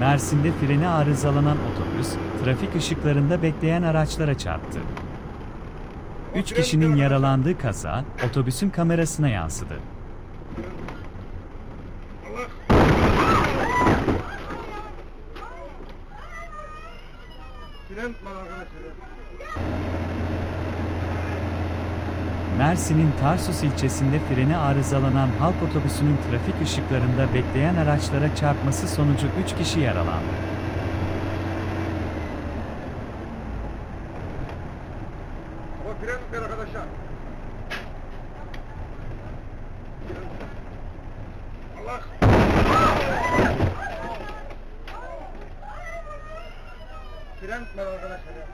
Mersin'de freni arızalanan otobüs, trafik ışıklarında bekleyen araçlara çarptı. 3 kişinin yaralandığı kaza, otobüsün kamerasına yansıdı. Fren var arkadaşlar. Mersin'in Tarsus ilçesinde freni arızalanan halk otobüsünün trafik ışıklarında bekleyen araçlara çarpması sonucu 3 kişi yaralandı. Ama fren ver arkadaşlar. Allah. Fren ver arkadaşlar. ya.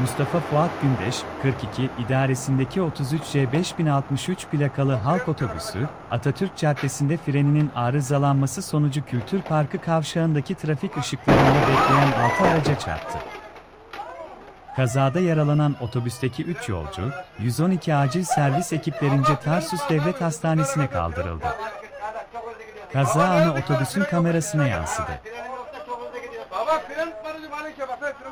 Mustafa Fuat Gündeş, 42, idaresindeki 33C 5063 plakalı halk otobüsü, Atatürk Caddesi'nde freninin arızalanması sonucu Kültür Parkı kavşağındaki trafik ışıklarında bekleyen 6 araca çarptı. Kazada yaralanan otobüsteki 3 yolcu, 112 acil servis ekiplerince Tarsus Devlet Hastanesi'ne kaldırıldı. Kaza anı otobüsün kamerasına yansıdı. Baba fren var bana şey bak. Fren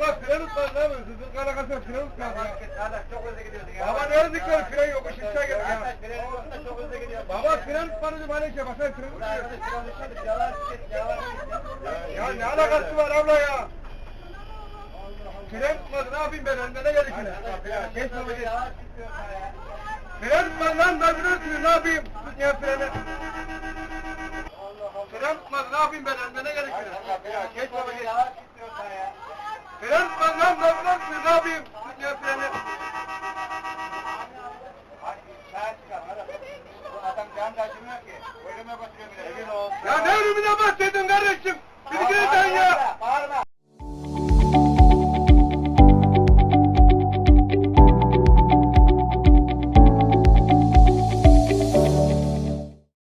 Abla fren var ne yapayım? Sizin alakası yok fren var. Baba nerede gidiyor? Fren yok. Işıkça gel ya. Baba fren var bana şey bak. Fren Ya ne alakası var abla ya? Fren var ne yapayım ben elimden ne gelir şimdi? Geç baba geç. Fren var lan da fren mi? Ne yapayım? Tutmayan freni. Fren var ne yapayım ben elimden ne Lan lan lan lan lan ne yapayım? Ne yapayım? Ya ne ölümüne bahsettin kardeşim? Bir kere sen ya!